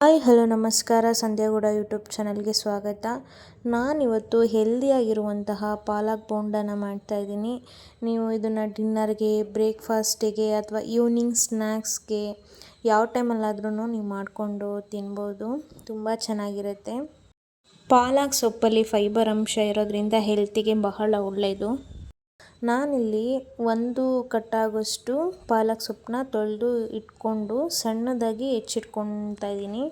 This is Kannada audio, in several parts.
ಹಾಯ್, ಹಲೋ, ನಮಸ್ಕಾರ. ಸಂಧ್ಯಾಗೌಡ ಯೂಟ್ಯೂಬ್ ಚಾನಲ್ಗೆ ಸ್ವಾಗತ. ನಾನಿವತ್ತು ಹೆಲ್ದಿಯಾಗಿರುವಂತಹ ಪಾಲಕ್ ಬೋಂಡನ ಮಾಡ್ತಾಯಿದ್ದೀನಿ ನೀವು ಇದನ್ನು ಡಿನ್ನರ್ಗೆ, ಬ್ರೇಕ್ಫಾಸ್ಟಿಗೆ ಅಥವಾ ಈವ್ನಿಂಗ್ ಸ್ನ್ಯಾಕ್ಸ್ಗೆ ಯಾವ ಟೈಮಲ್ಲಾದ್ರೂ ನೀವು ಮಾಡಿಕೊಂಡು ತಿನ್ಬೋದು. ತುಂಬ ಚೆನ್ನಾಗಿರುತ್ತೆ. ಪಾಲಕ್ ಸೊಪ್ಪಲ್ಲಿ ಫೈಬರ್ ಅಂಶ ಇರೋದ್ರಿಂದ ಹೆಲ್ತಿಗೆ ಬಹಳ ಒಳ್ಳೆಯದು ನಾನಿಲ್ಲಿ ಒಂದು ಕಟ್ಟಾಗುವಷ್ಟು ಪಾಲಕ್ ಸೊಪ್ಪನ್ನ ತೊಳೆದು ಇಟ್ಕೊಂಡು ಸಣ್ಣದಾಗಿ ಹೆಚ್ಚಿಟ್ಕೊತಾ ಇದ್ದೀನಿ.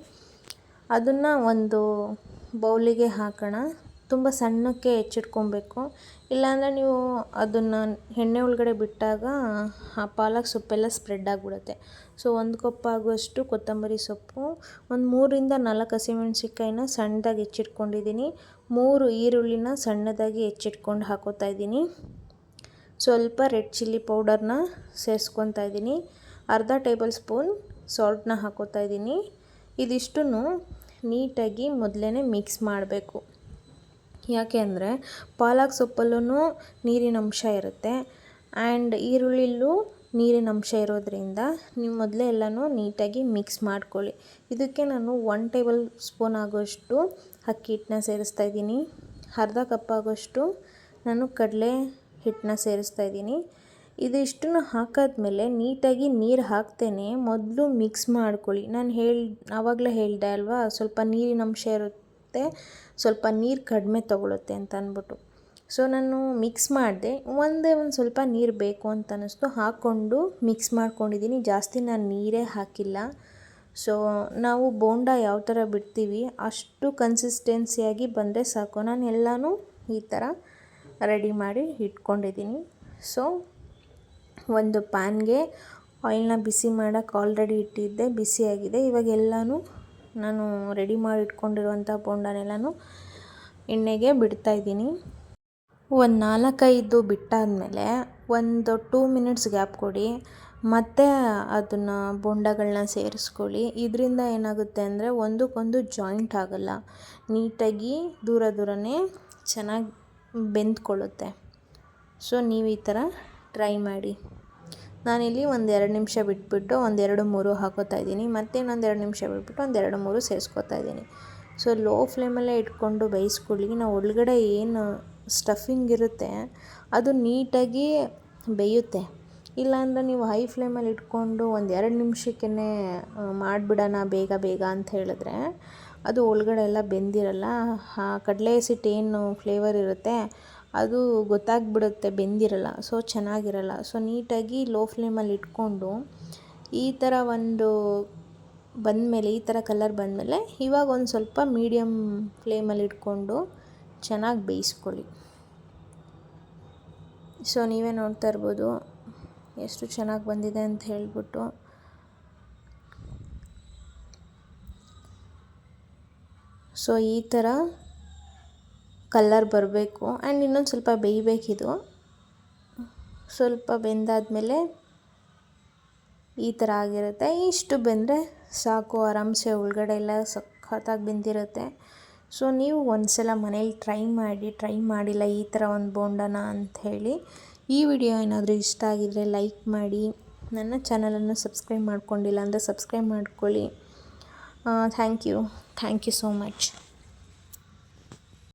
ಅದನ್ನು ಒಂದು ಬೌಲಿಗೆ ಹಾಕೋಣ. ತುಂಬ ಸಣ್ಣಕ್ಕೆ ಹೆಚ್ಚಿಟ್ಕೊಬೇಕು ಇಲ್ಲಾಂದರೆ ನೀವು ಅದನ್ನು ಎಣ್ಣೆ ಒಳಗಡೆ ಬಿಟ್ಟಾಗ ಆ ಪಾಲಕ್ ಸೊಪ್ಪೆಲ್ಲ ಸ್ಪ್ರೆಡ್ ಆಗಿಬಿಡುತ್ತೆ. ಸೊ, ಒಂದು ಕಪ್ ಆಗುವಷ್ಟು ಕೊತ್ತಂಬರಿ ಸೊಪ್ಪು, ಒಂದು ಮೂರಿಂದ ನಾಲ್ಕು ಹಸಿಮೆಣ್ಸಿನ್ಕಾಯಿನ ಸಣ್ಣದಾಗಿ ಹೆಚ್ಚಿಟ್ಕೊಂಡಿದ್ದೀನಿ. ಮೂರು ಈರುಳ್ಳಿನ ಸಣ್ಣದಾಗಿ ಹೆಚ್ಚಿಟ್ಕೊಂಡು ಹಾಕೋತಾ ಇದ್ದೀನಿ. ಸ್ವಲ್ಪ ರೆಡ್ ಚಿಲ್ಲಿ ಪೌಡರ್ನ ಸೇರಿಸ್ಕೊತಾ ಇದ್ದೀನಿ. ಅರ್ಧ ಟೇಬಲ್ ಸ್ಪೂನ್ ಸಾಲ್ಟನ್ನ ಹಾಕೋತಾ ಇದ್ದೀನಿ. ಇದಿಷ್ಟು ನೀಟಾಗಿ ಮೊದಲೇ ಮಿಕ್ಸ್ ಮಾಡಬೇಕು. ಯಾಕೆ ಅಂದರೆ ಪಾಲಕ್ ಸೊಪ್ಪಲ್ಲೂ ನೀರಿನ ಅಂಶ ಇರುತ್ತೆ. ಆ್ಯಂಡ್ ಈರುಳ್ಳಿಲ್ಲೂ ನೀರಿನ ಅಂಶ ಇರೋದ್ರಿಂದ ನೀವು ಮೊದಲೇ ಎಲ್ಲನೂ ನೀಟಾಗಿ ಮಿಕ್ಸ್ ಮಾಡ್ಕೊಳ್ಳಿ. ಇದಕ್ಕೆ ನಾನು ಒನ್ ಟೇಬಲ್ ಸ್ಪೂನ್ ಆಗೋಷ್ಟು ಅಕ್ಕಿ ಹಿಟ್ಟನ್ನ ಸೇರಿಸ್ತಾ ಇದ್ದೀನಿ. ಅರ್ಧ ಕಪ್ ಆಗೋಷ್ಟು ನಾನು ಕಡಲೆ ಹಿಟ್ಟನ್ನ ಸೇರಿಸ್ತಾ ಇದ್ದೀನಿ. ಇದಿಷ್ಟನ್ನು ಹಾಕಾದ್ಮೇಲೆ ನೀಟಾಗಿ ನೀರು ಹಾಕ್ತೇನೆ. ಮೊದಲು ಮಿಕ್ಸ್ ಮಾಡ್ಕೊಳ್ಳಿ. ನಾನು ಹೇಳಿ, ಆವಾಗಲೇ ಹೇಳಿದೆ ಅಲ್ವಾ, ಸ್ವಲ್ಪ ನೀರಿನ ಅಂಶ ಇರುತ್ತೆ, ಸ್ವಲ್ಪ ನೀರು ಕಡಿಮೆ ತೊಗೊಳುತ್ತೆ ಅಂತ ಅಂದ್ಬಿಟ್ಟು. ಸೊ ನಾನು ಮಿಕ್ಸ್ ಮಾಡಿದೆ. ಒಂದೇ ಒಂದು ಸ್ವಲ್ಪ ನೀರು ಬೇಕು ಅಂತ ಅನ್ನಿಸ್ತು. ಹಾಕ್ಕೊಂಡು ಮಿಕ್ಸ್ ಮಾಡ್ಕೊಂಡಿದ್ದೀನಿ. ಜಾಸ್ತಿ ನಾನು ನೀರೇ ಹಾಕಿಲ್ಲ. ಸೊ ನಾವು ಬೋಂಡ ಯಾವ ಥರ ಬಿಡ್ತೀವಿ, ಅಷ್ಟು ಕನ್ಸಿಸ್ಟೆನ್ಸಿಯಾಗಿ ಬಂದರೆ ಸಾಕು. ನಾನು ಎಲ್ಲನೂ ಈ ಥರ ರೆಡಿ ಮಾಡಿ ಇಟ್ಕೊಂಡಿದ್ದೀನಿ. ಸೊ, ಒಂದು ಪ್ಯಾನ್ಗೆ ಆಯಿಲ್ನ ಬಿಸಿ ಮಾಡೋಕ್ಕೆ ಆಲ್ರೆಡಿ ಇಟ್ಟಿದ್ದೆ ಬಿಸಿಯಾಗಿದೆ ಇವಾಗ ಎಲ್ಲನೂ ನಾನು ರೆಡಿ ಮಾಡಿ ಇಟ್ಕೊಂಡಿರುವಂಥ ಬೋಂಡನೆಲ್ಲನೂ ಎಣ್ಣೆಗೆ ಬಿಡ್ತಾ ಇದ್ದೀನಿ. ಒಂದು ನಾಲ್ಕೈದು ಬಿಟ್ಟಾದಮೇಲೆ ಒಂದು ಟೂ ಮಿನಿಟ್ಸ್ ಗ್ಯಾಪ್ ಕೊಡಿ, ಮತ್ತು ಅದನ್ನು ಬೋಂಡಗಳನ್ನ ಸೇರಿಸ್ಕೊಳ್ಳಿ. ಇದರಿಂದ ಏನಾಗುತ್ತೆ ಅಂದರೆ ಒಂದಕ್ಕೊಂದು ಜಾಯಿಂಟ್ ಆಗಲ್ಲ. ನೀಟಾಗಿ ದೂರ ದೂರನೇ ಚೆನ್ನಾಗಿ ಬೆಂದ್ಕೊಳ್ಳುತ್ತೆ. ಸೊ, ನೀವು ಈ ಥರ ಟ್ರೈ ಮಾಡಿ. ನಾನಿಲ್ಲಿ ಒಂದು ಎರಡು ನಿಮಿಷ ಬಿಟ್ಬಿಟ್ಟು ಒಂದೆರಡು ಮೂರು ಹಾಕೋತಾ ಇದ್ದೀನಿ. ಮತ್ತೆ ಇನ್ನೊಂದು ಎರಡು ನಿಮಿಷ ಬಿಟ್ಬಿಟ್ಟು ಒಂದೆರಡು ಮೂರು ಸೇರಿಸ್ಕೊತಾ ಇದ್ದೀನಿ. ಸೊ, ಲೋ ಫ್ಲೇಮಲ್ಲೇ ಇಟ್ಕೊಂಡು ಬೇಯಿಸ್ಕೊಳ್ಳಿ. ನಾವು ಒಳಗಡೆ ಏನು ಸ್ಟಫಿಂಗ್ ಇರುತ್ತೆ, ಅದು ನೀಟಾಗಿ ಬೇಯುತ್ತೆ. ಇಲ್ಲಾಂದರೆ ನೀವು ಹೈ ಫ್ಲೇಮಲ್ಲಿ ಇಟ್ಕೊಂಡು ಒಂದು ಎರಡು ನಿಮಿಷಕ್ಕೇ ಮಾಡಿಬಿಡೋಣ ಬೇಗ ಬೇಗ ಅಂತ ಹೇಳಿದ್ರೆ ಅದು ಒಳಗಡೆ ಎಲ್ಲ ಬೆಂದಿರಲ್ಲ. ಆ ಕಡಲೆ ಹಿಟ್ಟು ಏನು ಫ್ಲೇವರ್ ಇರುತ್ತೆ. ಅದು ಗೊತ್ತಾಗ್ಬಿಡುತ್ತೆ ಬೆಂದಿರಲ್ಲ ಸೊ ಚೆನ್ನಾಗಿರಲ್ಲ. ಸೊ ನೀಟಾಗಿ ಲೋ ಫ್ಲೇಮಲ್ಲಿ ಇಟ್ಕೊಂಡು ಈ ಥರ ಒಂದು ಬಂದಮೇಲೆ, ಈ ಥರ ಕಲರ್ ಬಂದಮೇಲೆ ಇವಾಗ ಒಂದು ಸ್ವಲ್ಪ ಮೀಡಿಯಮ್ ಫ್ಲೇಮಲ್ಲಿ ಇಟ್ಕೊಂಡು ಚೆನ್ನಾಗಿ ಬೇಯಿಸ್ಕೊಳ್ಳಿ. ಸೊ ನೀವೇ ನೋಡ್ತಾ ಇರ್ಬೋದು. ಎಷ್ಟು ಚೆನ್ನಾಗಿ ಬಂದಿದೆ ಅಂತ ಹೇಳಿಬಿಟ್ಟು. ಸೊ ಈ ಥರ ಕಲ್ಲರ್ ಬರಬೇಕು. ಆ್ಯಂಡ್ ಇನ್ನೊಂದು ಸ್ವಲ್ಪ ಬೇಯಬೇಕಿದು. ಸ್ವಲ್ಪ ಬೆಂದಾದಮೇಲೆ ಈ ಥರ ಆಗಿರುತ್ತೆ. ಇಷ್ಟು ಬೆಂದರೆ ಸಾಕು, ಆರಾಮ್ಸೆ ಒಳಗಡೆ ಎಲ್ಲ ಸಖತ್ತಾಗಿ ಬೆಂದಿರುತ್ತೆ. ಸೊ ನೀವು ಒಂದು ಸಲ ಮನೇಲಿ ಟ್ರೈ ಮಾಡಿ ಟ್ರೈ ಮಾಡಿಲ್ಲ ಈ ಥರ ಒಂದು ಬೋಂಡನ ಅಂಥೇಳಿ ಈ ವಿಡಿಯೋ ಏನಾದರೂ ಇಷ್ಟ ಆಗಿದ್ದರೆ ಲೈಕ್ ಮಾಡಿ. ನನ್ನ ಚಾನಲನ್ನು ಸಬ್ಸ್ಕ್ರೈಬ್ ಮಾಡ್ಕೊಂಡಿಲ್ಲ ಅಂದರೆ ಸಬ್ಸ್ಕ್ರೈಬ್ ಮಾಡ್ಕೊಳ್ಳಿ. Thank you. Thank you so much.